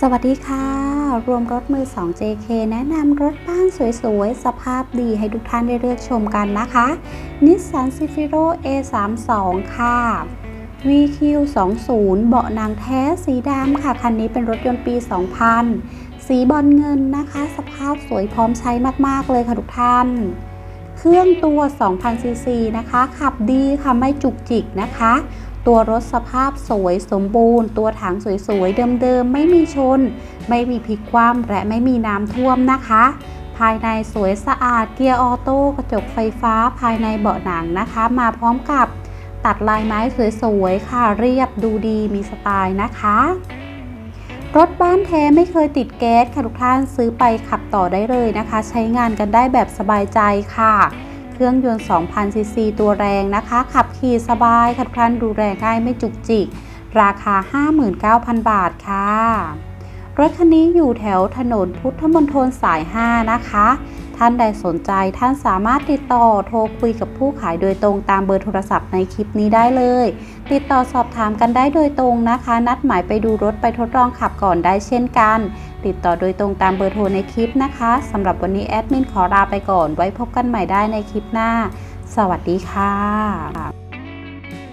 สวัสดีค่ะ รวมรถมือ 2 JK แนะนำรถบ้านสวยๆ สภาพดีให้ทุกท่านได้เลือกชมกันนะคะ Nissan Cifiro A32 ค่ะ VQ20 เบาะหนังแท้สีดำค่ะ คันนี้เป็นรถยนต์ปี 2000 สีบอลเงินนะคะ สภาพสวยพร้อมใช้มากๆเลยค่ะทุกท่าน เครื่องตัว 2,000ซีซีนะคะ ขับดีค่ะ ไม่จุกจิกนะคะ ตัวรถสภาพสวยสมบูรณ์ ตัวถังสวยๆ เดิมๆ ไม่มีชน ไม่มีพลิกคว่ำและไม่มีน้ำท่วมนะคะ ภายในสวยสะอาดเกียร์ออโต้กระจกไฟฟ้าภายในเบาะหนังนะคะ มาพร้อมกับตัดลายไม้สวยๆ ค่ะเรียบดูดีมีสไตล์นะคะ รถบ้านแท้ไม่เคยติดแก๊สค่ะทุกท่านซื้อไปขับต่อได้เลยนะคะ ใช้งานกันได้แบบสบายใจค่ะ เครื่องยนต์ 2,000 ซีซีตัวแรงนะคะ ขับขี่สบายขับคลันดูแรงง่ายไม่จุกจิก ราคา 59,000 บาทค่ะ รถคันนี้อยู่แถวถนนพุทธมณฑลสาย 5 นะคะ ท่านใดสนใจท่านสามารถติดต่อโทรคุยกับผู้ขายโดยตรงตามเบอร์โทรศัพท์ในคลิปนี้ได้เลย ติดต่อสอบถามกันได้โดยตรงนะคะ นัดหมายไปดูรถไปทดลองขับก่อนได้เช่นกัน ติดต่อโดยตรงตามเบอร์โทรในคลิปนะคะสำหรับวันนี้แอดมินขอลาไปก่อนไว้พบกันใหม่ได้ในคลิปหน้า สวัสดีค่ะ